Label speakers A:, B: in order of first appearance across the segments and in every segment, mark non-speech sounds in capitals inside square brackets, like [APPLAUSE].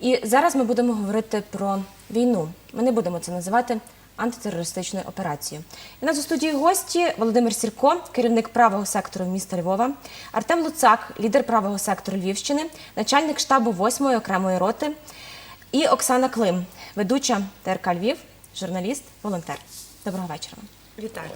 A: І зараз ми будемо говорити про війну. Ми не будемо це називати антитерористичною операцією. І у нас у студії гості Володимир Сірко, керівник правого сектору міста Львова, Артем Луцак, лідер правого сектору Львівщини, начальник штабу 8-ї окремої роти, і Оксана Клим, ведуча ТРК Львів, журналіст, волонтер. Доброго вечора. вам.
B: Вітаю.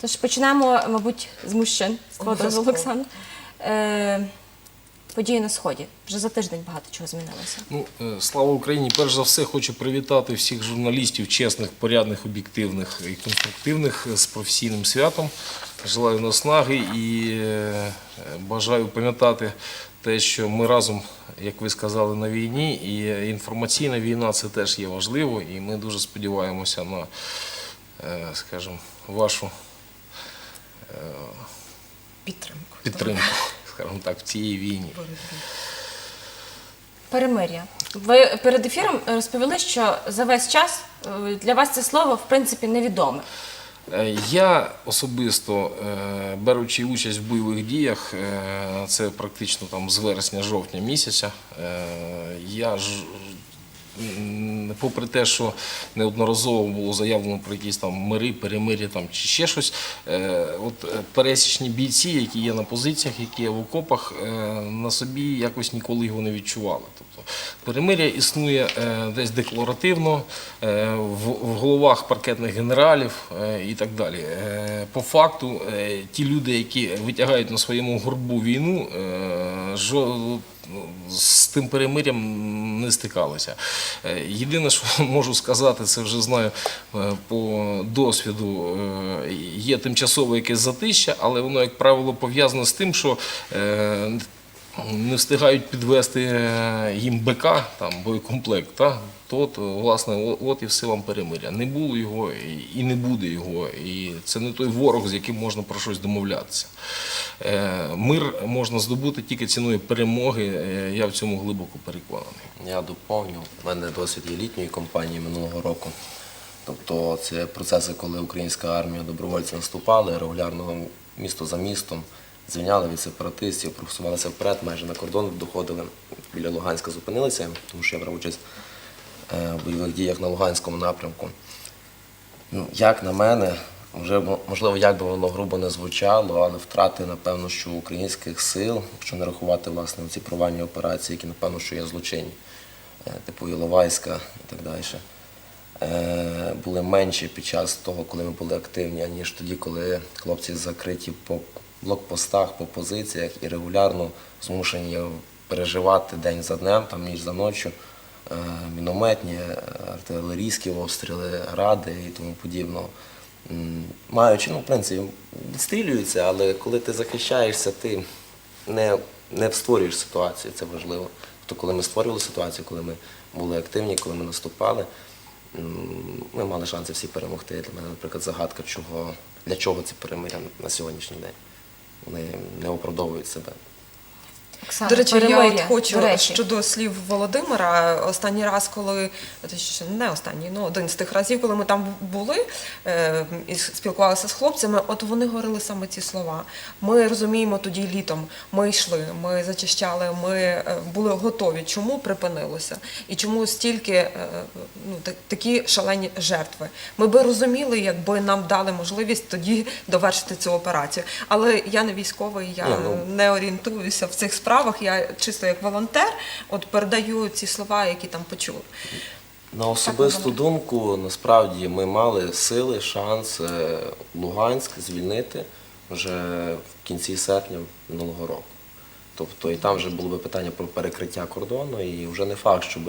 A: Тож почнемо, мабуть, з мужчин, з твого дозволу,
B: Обов'язково.
A: Оксана. Е, події на сході. Вже за тиждень багато чого змінилося.
C: Ну, е, слава Україні! Перш за все, хочу привітати всіх журналістів, чесних, порядних, об'єктивних і конструктивних з професійним святом. Желаю наснаги і е, бажаю пам'ятати те, що ми разом, як ви сказали, на війні, і інформаційна війна це теж є важливо, і ми дуже сподіваємося на, е, скажімо, вашу
B: Підтримку.
C: підтримку, скажімо так, в цій війні.
A: Перемир'я. Ви перед ефіром розповіли, що за весь час е, для вас це слово в принципі невідоме.
C: Е, Я особисто, е, беручи участь в бойових діях, це практично там з вересня-жовтня місяця, я ж. Попри те, що неодноразово було заявлено про якісь там мири, перемир'я там чи ще щось, е, от е, пересічні бійці, які є на позиціях, які є в окопах, е, на собі якось ніколи його не відчували. Тобто перемир'я існує десь декларативно в, головах паркетних генералів і так далі. По факту, ті люди, які витягають на своєму горбу війну, е, жо- з тим перемир'ям не стикалися. Е, Єдине, що [LAUGHS] можу сказати, це вже знаю е, по досвіду. е, Є тимчасове якесь затища, але воно, як правило, пов'язане з тим, що не встигають підвести е, їм БК, там, боєкомплект, та? то, от, власне, от і все вам перемиря. Не було його і- не буде його. І це не той ворог, з яким можна про щось домовлятися. Е, Мир можна здобути тільки ціною перемоги. е, Я в цьому глибоко переконаний.
D: Я доповню. У мене досвід є літньої кампанії минулого року. Тобто це процеси, коли українська армія добровольці наступали регулярно місто за містом, звільняли від сепаратистів, просувалися вперед, майже на кордон доходили. Біля Луганська зупинилися, тому що я брав участь е, в бойових діях на Луганському напрямку. Ну, як на мене, можливо, як би воно грубо не звучало, але втрати, напевно, що українських сил, якщо не рахувати власне ці провальні операції, які напевно, що є злочинні, е, типу Іловайська і так далі, е, були менші під час того, коли ми були активні, ніж тоді, коли хлопці закриті по блокпостах, по позиціях і регулярно змушені переживати день за днем, там ніч за ночю е, мінометні, е, артилерійські обстріли, ради і тому подібного. Маючи, ну, в принципі, відстрілюються, але коли ти захищаєшся, ти не, не створюєш ситуацію, це важливо. Тобто, коли ми створювали ситуацію, коли ми були активні, коли ми наступали, ми мали шанси всі перемогти. Для мене, наприклад, загадка, чого, для чого ці перемиря на сьогоднішній день. Вони не оправдовують себе.
A: Оксана,
B: До речі, я от хочу
A: речі.
B: щодо слів Володимира. Останній раз, коли точніше, не останній, ну один з тих разів, коли ми там були е, і спілкувалися з хлопцями, от вони говорили саме ці слова. Ми розуміємо тоді літом. Ми йшли, ми зачищали, ми е, були готові. Чому припинилося? І чому стільки е, ну, такі шалені жертви? Ми би розуміли, якби нам дали можливість тоді довершити цю операцію. Але я не військовий, я
D: Ні, ну,
B: не орієнтуюся в цих справах. Я чисто як волонтер, от передаю ці слова, які там почули.
D: На особисту думку, насправді ми мали сили, шанс е, Луганськ звільнити вже в кінці серпня минулого року. Тобто і там вже було би питання про перекриття кордону, і вже не факт, щоб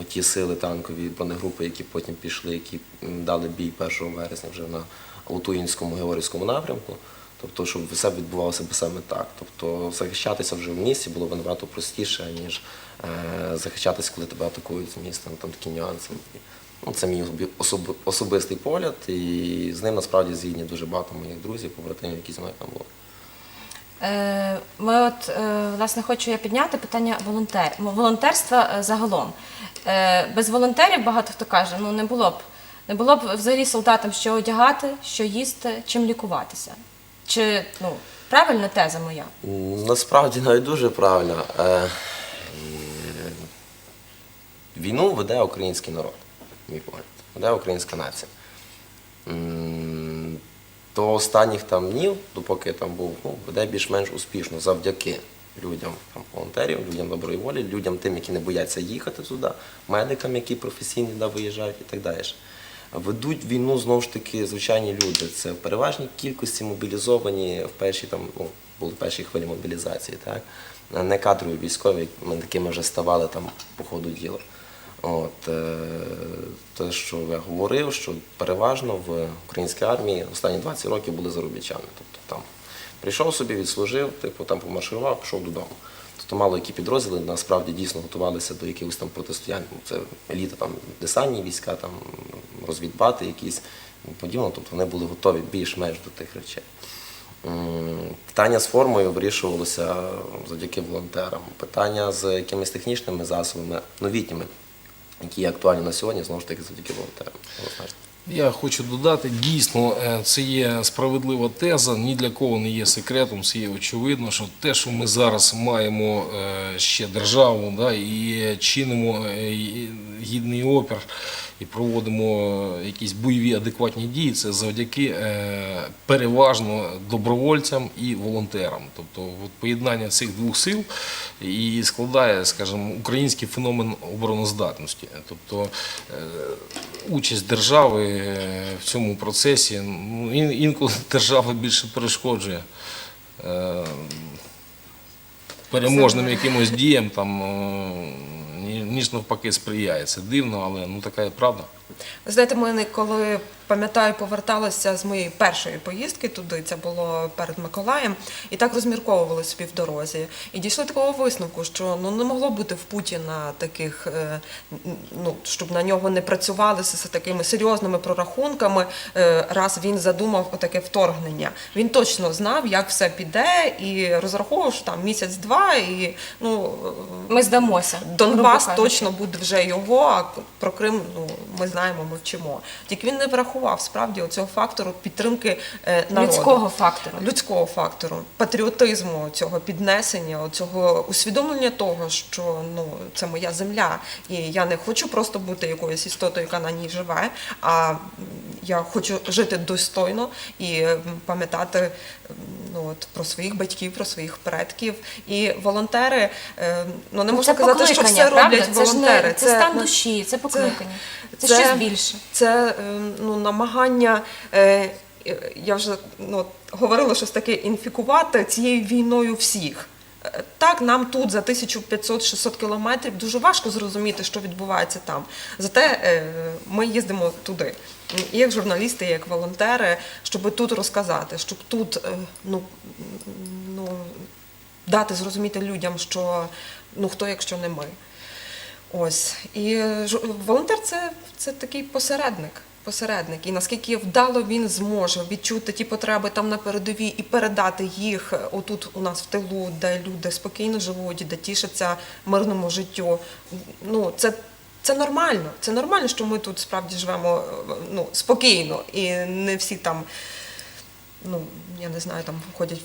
D: оті сили танкові бронегрупи, які потім пішли, які дали бій 1 вересня вже на Лутуїнському Георгівському напрямку. Тобто, щоб все відбувалося б саме так. Тобто захищатися вже в місті було б набагато простіше, ніж е, захищатися, коли тебе атакують з міста. Там такі нюанси. Ну, це мій особ- особистий погляд, і з ним насправді згідні дуже багато моїх друзів, побратимів, які зі мною там були.
A: Е, Ми от е, власне хочу я підняти питання волонтер, волонтерства е, загалом. Без волонтерів багато хто каже, ну не було б не було б взагалі солдатам що одягати, що їсти, чим лікуватися. Чи ну правильна теза моя?
D: Насправді навіть дуже правильно. Е, Війну веде український народ, мій погляд, веде українська нація. До останніх там днів, допоки я там був, ну, веде більш-менш успішно завдяки людям, там, волонтерів, людям доброї волі, людям тим, які не бояться їхати туди, медикам, які професійні да, виїжджають і так далі. Ведуть війну знову ж таки звичайні люди. Це в переважній кількості мобілізовані в першій там, ну, були перші хвилі мобілізації, так? Не кадрові військові, ми такими вже ставали там по ходу діла. От, е, те, що я говорив, що переважно в українській армії останні 20 років були заробітчани. Тобто там прийшов собі, відслужив, типу там помарширував, пішов додому. Тобто мало які підрозділи насправді дійсно готувалися до якихось там протистоянь. Це еліта, там десантні війська, там розвідбати якісь подібно. Тобто вони були готові більш-менш до тих речей. Питання з формою вирішувалося завдяки волонтерам. Питання з якимись технічними засобами, новітніми, які є актуальні на сьогодні, знову ж таки завдяки волонтерам.
C: Я хочу додати, дійсно, е, це є справедлива теза, ні для кого не є секретом, це є очевидно, що те, що ми зараз маємо е, ще державу да, і чинимо е, гідний опір і проводимо якісь бойові адекватні дії, це завдяки е, переважно добровольцям і волонтерам. Тобто от поєднання цих двох сил і складає, скажімо, український феномен обороноздатності. Тобто е, участь держави е, в цьому процесі, ну, інколи [LAUGHS] держава більше перешкоджує переможним якимось діям, там, ніж навпаки сприяє. Це дивно, але ну, така правда.
B: Ви знаєте, ми коли пам'ятаю, поверталися з моєї першої поїздки туди, це було перед Миколаєм, і так розмірковували собі в дорозі. І дійшли такого висновку, що ну не могло бути в Путіна таких, е, ну щоб на нього не працювали з, такими серйозними прорахунками, е, раз він задумав отаке вторгнення. Він точно знав, як все піде, і розраховував, що там місяць-два, і ну
A: Ми здамося.
B: Донбас точно буде вже його, а про Крим ну, ми знаємо, ми вчимо. Тільки він не врахував справді оцього фактору підтримки е, народу.
A: Людського фактору.
B: Людського фактору, патріотизму, цього піднесення, цього усвідомлення того, що ну це моя земля, і я не хочу просто бути якоюсь істотою, яка на ній живе, а я хочу жити достойно і пам'ятати ну, от, про своїх батьків, про своїх предків. І волонтери, е, ну не можна
A: це
B: казати, що все
A: правда?
B: роблять
A: Це ж не-
B: волонтери.
A: це стан
B: ну,
A: душі, це покликання. Це,
B: це-
A: щось більше.
B: це е, ну, намагання, е, я вже ну, говорила щось таке, інфікувати цією війною всіх. Так, нам тут за 1500-600 кілометрів дуже важко зрозуміти, що відбувається там. Зате ми їздимо туди. Як журналісти, як волонтери, щоб тут розказати, щоб тут е, ну, ну, дати зрозуміти людям, що ну хто, якщо не ми. Ось і волонтер це, це такий посередник. Посередник, і наскільки вдало він зможе відчути ті потреби там на передовій і передати їх е, отут у нас в тилу, де люди спокійно живуть, де тішаться мирному життю. Ну це, це нормально. Це нормально, що ми тут справді живемо ну, спокійно, і не всі там, ну я не знаю, там ходять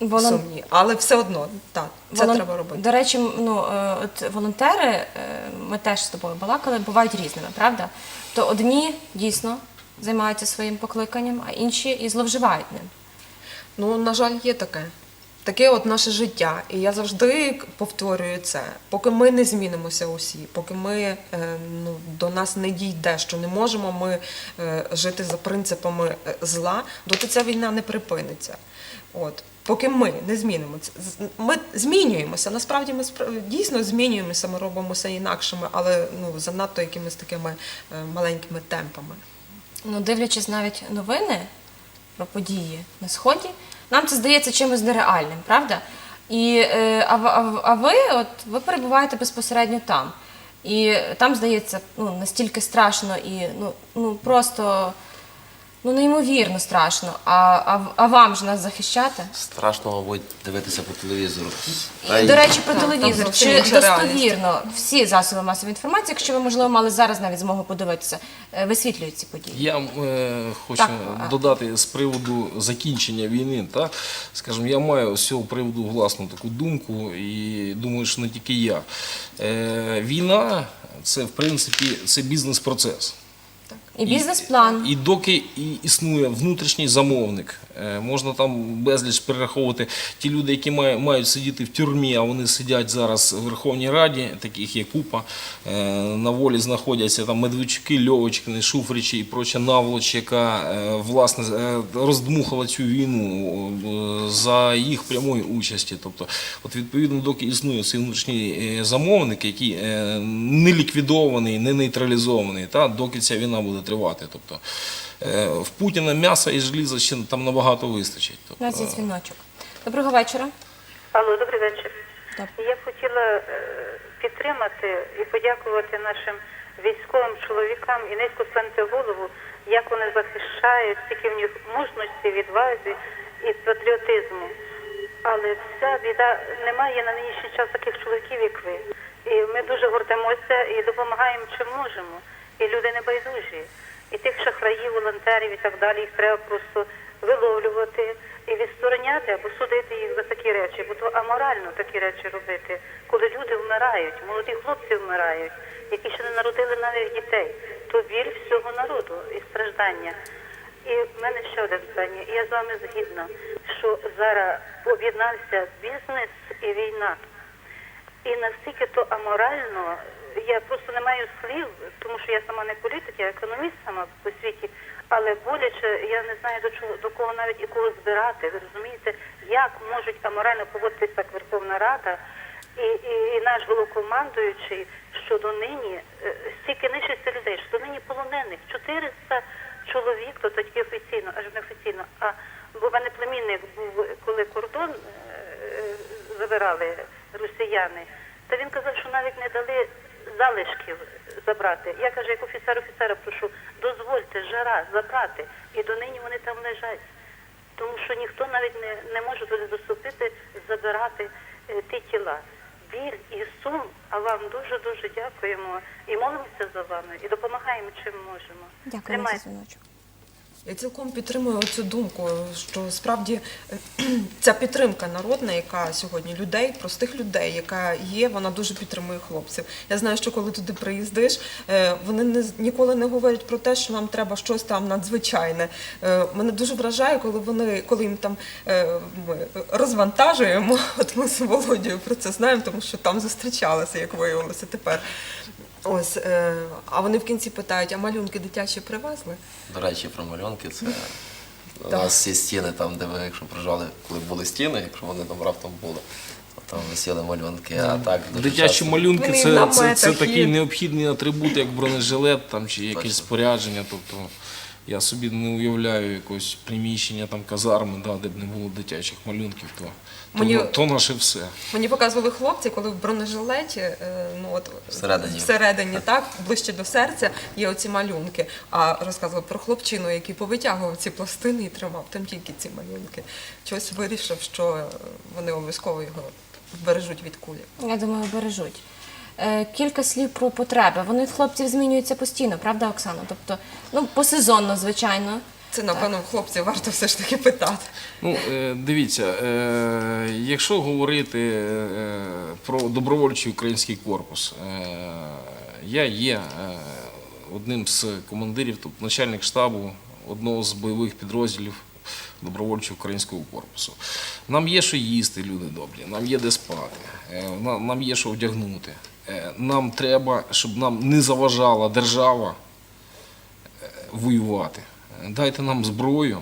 A: Волон-
B: сумні, але все одно так, це
A: Волон-
B: треба робити.
A: До речі, ну е, от волонтери, е, ми теж з тобою балакали, бувають різними, правда? То одні дійсно займаються своїм покликанням, а інші і зловживають ним.
B: Ну, на жаль, є таке. Таке от наше життя. І я завжди повторюю це. Поки ми не змінимося усі, поки ми е, ну, до нас не дійде, що не можемо ми е, жити за принципами е, зла, доти ця війна не припиниться. От. Поки ми не змінимося, ми змінюємося. Насправді ми дійсно змінюємося, ми робимося інакшими, але ну, занадто якимись такими маленькими темпами.
A: Ну, дивлячись навіть новини про події на сході, нам це здається чимось нереальним, правда? І, е, а, а, а ви, от, ви перебуваєте безпосередньо там. І там здається ну, настільки страшно і ну, ну просто ну, неймовірно страшно. А, а, а вам ж нас захищати?
D: Страшно, мабуть, дивитися по телевізору.
A: І, до речі, про
B: Так,
A: телевізор.
B: зовсім
A: Чи
B: інша
A: достовірно всі засоби масової інформації, якщо ви, можливо, мали зараз навіть змогу подивитися, е, висвітлюють ці події?
C: Я е, хочу
A: Так, а-
C: додати з приводу закінчення війни. Та, скажімо, я маю з цього приводу власну таку думку, і думаю, що не тільки я. Е, війна це в принципі це бізнес-процес.
A: І бізнес-план.
C: І доки і існує внутрішній замовник, е, можна там безліч перераховувати ті люди, які мають сидіти в тюрмі, а вони сидять зараз в Верховній Раді, таких є купа. Е, На волі знаходяться там Медведчуки, Льовочкини, Шуфричі і проча наволоч, яка е, власне роздмухала цю війну за їх прямої участі. Тобто, от відповідно, доки існує цей внутрішній замовник, який не ліквідований, не нейтралізований, та доки ця війна буде тривати. Тобто е, в Путіна м'яса і желіза ще там набагато вистачить.
A: У
C: Тобто,
A: нас є дзвіночок. Доброго вечора.
E: Алло, добрий вечір.
A: Добрий.
E: Я б хотіла е, підтримати і подякувати нашим військовим чоловікам і низько склонити голову, як вони захищають, скільки в них мужності, відвазі і патріотизму. Але вся біда немає на нинішній час таких чоловіків, як ви. І ми дуже гордимося і допомагаємо чим можемо. І люди не байдужі. І тих шахраїв, волонтерів і так далі, їх треба просто виловлювати і відстороняти або судити їх за такі речі, бо то аморально такі речі робити, коли люди вмирають, молоді хлопці вмирають, які ще не народили навіть дітей. То біль всього народу і страждання. І в мене ще одне питання. І Я з вами згідна, що зараз об'єднався бізнес і війна. І настільки то аморально, я просто не маю слів, тому що я сама не політик, я економіст сама по світі, але боляче я не знаю до чого до кого навіть і кого збирати. Ви розумієте, як можуть аморально поводитися так Верховна Рада і, і, і наш головкомандуючий, що до нині е, стільки нищиться людей, що до нині полонених 400 чоловік, то тільки офіційно, аж не офіційно. А бо в мене племінник був, коли кордон е, е, забирали росіяни, то він казав, що навіть не дали залишків забрати. Я кажу, як офіцер офіцера прошу, дозвольте жара забрати. І донині вони там лежать. Тому що ніхто навіть не, не може туди доступити, забирати е, ті тіла. Біль і сум, а вам дуже-дуже дякуємо і молимося за вами, і допомагаємо чим можемо.
A: Дякую за дзвіночок.
B: Я цілком підтримую цю думку, що справді е, [CLEARS THROAT] ця підтримка народна, яка сьогодні людей, простих людей, яка є, вона дуже підтримує хлопців. Я знаю, що коли туди приїздиш, е, вони не ніколи не говорять про те, що нам треба щось там надзвичайне. Е, Мене дуже вражає, коли вони, коли їм там ми розвантажуємо. [LAUGHS] От ми з Володією про це знаємо, тому що там зустрічалися, як виявилося тепер. Ось, е, а вони в кінці питають, а малюнки дитячі привезли?
D: До речі, про малюнки це [LAUGHS] у
B: Так.
D: нас всі стіни, там, де ви, якщо проживали, коли були стіни, якщо вони там раптом були, там висіли малюнки, а так дуже
C: Дитячі
D: часто-
C: малюнки
B: Вони
C: це, це, це такий
B: є.
C: необхідний атрибут, як бронежилет там, чи якесь спорядження. Тобто я собі не уявляю якогось приміщення, там, казарми, да, де б не було дитячих малюнків, то, то,
B: Мені-
C: то наше все.
B: Мені показували хлопці, коли в бронежилеті, е, ну от
D: Всередині.
B: всередині, так, ближче до серця є оці малюнки. А розказували про хлопчину, який повитягував ці пластини і тримав там тільки ці малюнки. Чогось вирішив, що вони обов'язково його вбережуть від кулі.
A: Я думаю, бережуть. Е, Кілька слів про потреби. Вони хлопців змінюються постійно, правда, Оксана? Тобто, ну, посезонно, звичайно.
B: Це, напевно, хлопців варто все ж таки питати.
C: Ну, е, дивіться, е, якщо говорити е, про добровольчий український корпус, я є одним з командирів, тобто начальник штабу одного з бойових підрозділів добровольчого українського корпусу. Нам є що їсти, люди добрі, нам є де спати, нам є що вдягнути. Е, Нам треба, щоб нам не заважала держава воювати. Дайте нам зброю,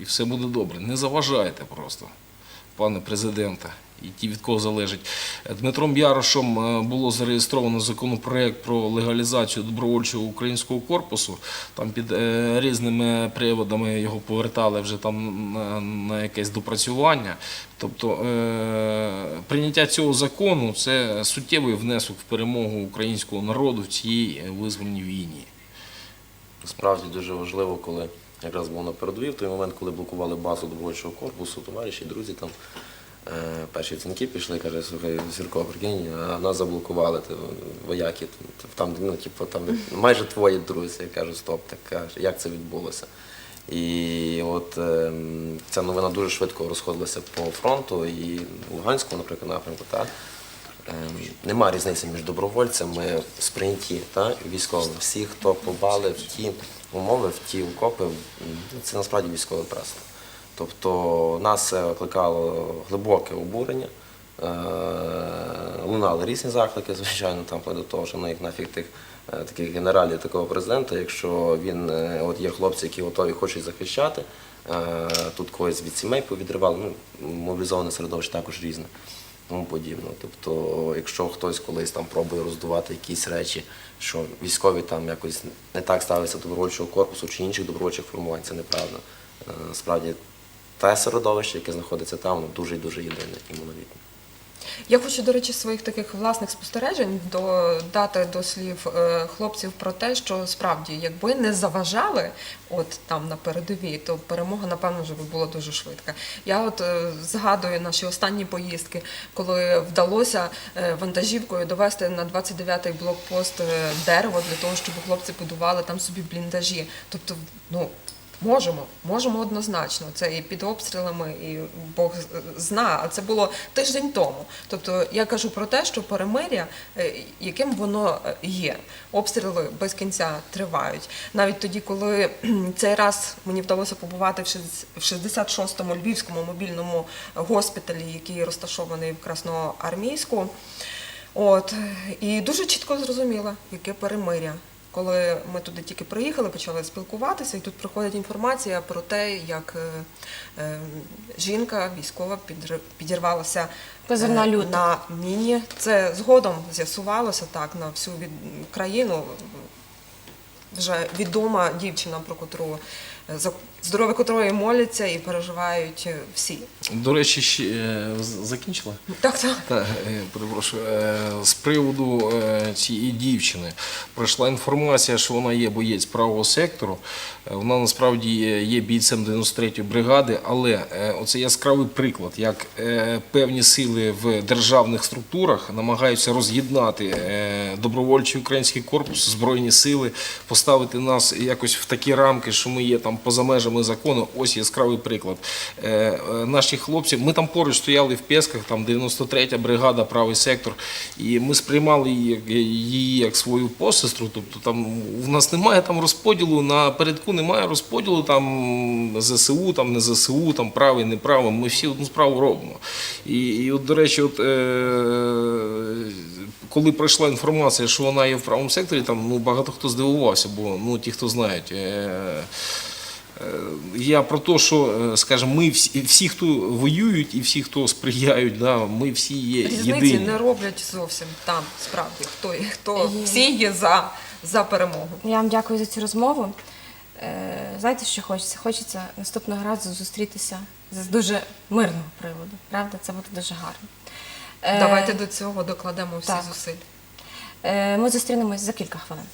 C: і все буде добре. Не заважайте просто, пане президенте, і ті, від кого залежить. Дмитром Ярошем е, було зареєстровано законопроект про легалізацію добровольчого українського корпусу. Там під е, різними приводами його повертали вже там на, якесь допрацювання. Тобто е, прийняття цього закону це суттєвий внесок в перемогу українського народу в цій визвольній війні.
D: Справді дуже важливо, коли якраз був на передовій, в той момент, коли блокували базу добровольчого корпусу, товариші, друзі там. е, Перші дзвінки пішли, каже, слухай, Сірко, прикинь, а нас заблокували ти, вояки. Там, ну, типу, там майже твої друзі. Я кажу, стоп, так каже, як це відбулося? І от ем, ця новина дуже швидко розходилася по фронту і в Луганському, наприклад, напрямку. Так? Ем, нема різниці між добровольцями сприйнятті та військовими. Всі, хто побали в ті умови, в ті окопи, це насправді військове братство. Тобто нас викликало глибоке обурення. Е, Лунали різні заклики, звичайно, там до того, що ну як нафіг тих е, таких генералів, такого президента, якщо він е, от є хлопці, які готові хочуть захищати, тут когось від сімей повідривали, ну мобілізоване середовище також різне. Тому подібно. Тобто, якщо хтось колись там пробує роздувати якісь речі, що військові там якось не так ставляться до добровольчого корпусу чи інших добровольчих формувань, це неправда. Е, Насправді, те середовище, яке знаходиться там, воно дуже дуже єдине і монолітне.
B: Я хочу, до речі, своїх таких власних спостережень додати до слів е, хлопців про те, що справді, якби не заважали от там на передовій, то перемога, напевно, вже була дуже швидка. Я от е, згадую наші останні поїздки, коли вдалося е, вантажівкою довести на 29-й блокпост дерево для того, щоб хлопці будували там собі бліндажі. Тобто, ну. Можемо, можемо однозначно. Це і під обстрілами, і Бог зна. А це було тиждень тому. Тобто я кажу про те, що перемиря, е, яким воно е, є. Обстріли без кінця тривають. Навіть тоді, коли цей раз мені вдалося побувати в шість- в 66-му львівському мобільному госпіталі, який розташований в Красноармійську. От і дуже чітко зрозуміла, яке перемиря. Коли ми туди тільки приїхали, почали спілкуватися, і тут приходить інформація про те, як е, е, жінка військова підірвалася е, на міні. Це згодом з'ясувалося так на всю країну. Вже відома дівчина, про котру здоров'я котрої моляться і переживають е, всі.
C: До речі, ще е, закінчила?
B: Так, так.
C: Так, е, перепрошую. З приводу цієї дівчини прийшла інформація, що вона є боєць правого сектору. Вона насправді є- бійцем 93-ї бригади, але е, оце яскравий приклад, як певні сили в державних структурах намагаються роз'єднати добровольчий український корпус, збройні сили, поставити нас якось в такі рамки, що ми є там поза межами закону. Ось яскравий приклад. Е, е, Наші хлопці, ми там поруч стояли в Пєсках, там 93-я бригада, правий сектор, і ми сприймали її, як- свою посестру. Тобто там в нас немає там розподілу, на передку немає розподілу там ЗСУ, там не ЗСУ, там правий, неправий. Ми всі одну справу робимо. І, і от, до речі, от, е, коли пройшла інформація, що вона є в правому секторі, там ну, багато хто здивувався, бо ну, ті, хто знають. Е, Я про те, що, е, скажімо, ми всі, всі, хто воюють і всі, хто сприяють, да, ми всі є
B: Різниці
C: єдині.
B: не роблять зовсім там, справді, хто, є хто всі є за, за перемогу.
A: Я вам дякую за цю розмову. Е, Знаєте, що хочеться? Хочеться наступного разу зустрітися з дуже мирного приводу. Правда, це буде дуже гарно. Е,
B: Давайте до цього докладемо всі
A: так.
B: зусиль.
A: е, Ми зустрінемось за кілька хвилин.